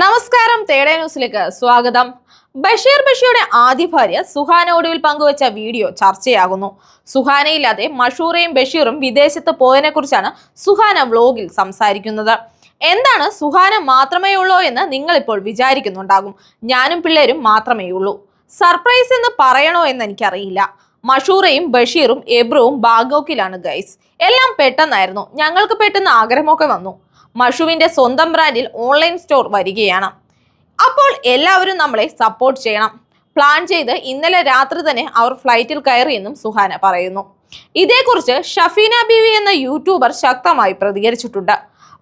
നമസ്കാരം തേടേ ന്യൂസിലേക്ക് സ്വാഗതം. ബഷീർ ബഷിയുടെ ആദ്യ ഭാര്യ സുഹാന ഒടുവിൽ പങ്കുവച്ച വീഡിയോ ചർച്ചയാകുന്നു. സുഹാനയില്ലാതെ മഷൂറയും ബഷീറും വിദേശത്ത് പോയതിനെക്കുറിച്ചാണ് സുഹാന വ്ലോഗിൽ സംസാരിക്കുന്നത്. എന്താണ് സുഹാന മാത്രമേ ഉള്ളൂ എന്ന് നിങ്ങളിപ്പോൾ വിചാരിക്കുന്നുണ്ടാകും. ഞാനും പിള്ളേരും മാത്രമേ ഉള്ളൂ. സർപ്രൈസ് എന്ന് പറയണോ എന്ന് എനിക്കറിയില്ല. മഷൂറയും ബഷീറും എബ്രുവും ബാഗോക്കിലാണ് ഗൈസ്. എല്ലാം പെട്ടെന്നായിരുന്നു. ഞങ്ങൾക്ക് പെട്ടെന്ന് ആഗ്രഹമൊക്കെ വന്നു. മഷുവിന്റെ സ്വന്തം ബ്രാൻഡിൽ ഓൺലൈൻ സ്റ്റോർ വരികയാണ്. അപ്പോൾ എല്ലാവരും നമ്മളെ സപ്പോർട്ട് ചെയ്യണം. പ്ലാൻ ചെയ്ത് ഇന്നലെ രാത്രി തന്നെ അവർ ഫ്ലൈറ്റിൽ കയറിയെന്നും സുഹാന പറയുന്നു. ഇതേക്കുറിച്ച് ഷഫീന ബിവി എന്ന യൂട്യൂബർ ശക്തമായി പ്രതികരിച്ചിട്ടുണ്ട്.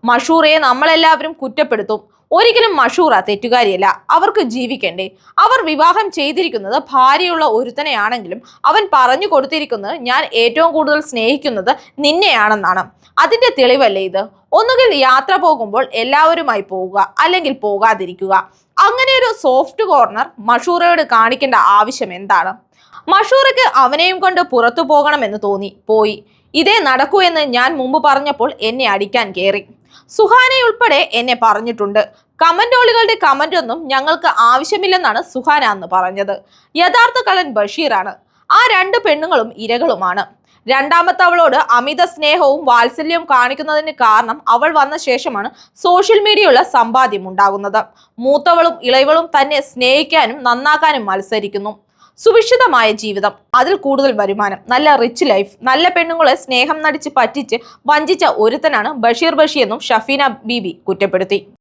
മഷൂറയെ നമ്മളെല്ലാവരും കുറ്റപ്പെടുത്തും. ഒരിക്കലും മഷൂറ തെറ്റുകാരിയല്ല. അവർക്ക് ജീവിക്കണ്ടേ. അവർ വിവാഹം ചെയ്തിരിക്കുന്നത് ഭാര്യയുള്ള ഒരുത്തനെയാണെങ്കിലും അവൻ പറഞ്ഞു കൊടുത്തിരിക്കുന്നത് ഞാൻ ഏറ്റവും കൂടുതൽ സ്നേഹിക്കുന്നത് നിന്നെയാണെന്നാണ്. അതിന്റെ തെളിവല്ലേ ഇത്? ഒന്നുകിൽ യാത്ര പോകുമ്പോൾ എല്ലാവരുമായി പോവുക അല്ലെങ്കിൽ പോകാതിരിക്കുക. അങ്ങനെ ഒരു സോഫ്റ്റ് കോർണർ മഷൂറയോട് കാണിക്കേണ്ട ആവശ്യം എന്താണ്? മഷൂറയ്ക്ക് അവനെയും കൊണ്ട് പുറത്തു പോകണമെന്ന് തോന്നി. പോയി. ഇതേ നടക്കൂ എന്ന് ഞാൻ മുമ്പ് പറഞ്ഞപ്പോൾ എന്നെ അടിക്കാൻ കയറി സുഹാനെ ഉൾപ്പെടെ എന്നെ പറഞ്ഞിട്ടുണ്ട്. കമന്റോളികളുടെ കമന്റ് ഒന്നും ഞങ്ങൾക്ക് ആവശ്യമില്ലെന്നാണ് സുഹാന അന്ന് പറഞ്ഞത്. യഥാർത്ഥ കള്ളൻ ബഷീറാണ്. ആ രണ്ട് പെണ്ണുങ്ങളും ഇരകളുമാണ്. രണ്ടാമത്തെ അവളോട് അമിത സ്നേഹവും വാത്സല്യവും കാണിക്കുന്നതിന് കാരണം അവൾ വന്ന ശേഷമാണ് സോഷ്യൽ മീഡിയയുള്ള സമ്പാദ്യം ഉണ്ടാകുന്നത് മൂത്തവളും ഇളയവളും തന്നെ സ്നേഹിക്കാനും നന്നാക്കാനും മത്സരിക്കുന്നു. സുഭിക്ഷിതമായ ജീവിതം അതിൽ കൂടുതൽ വരുമാനം നല്ല റിച്ച് ലൈഫ് നല്ല പെണ്ണുങ്ങളെ സ്നേഹം നടിച്ച് പറ്റിച്ച് വഞ്ചിച്ച ഒരുത്തനാണ് ബഷീർ ബഷി എന്നും ഷഫീന ബീബി കുറ്റപ്പെടുത്തി.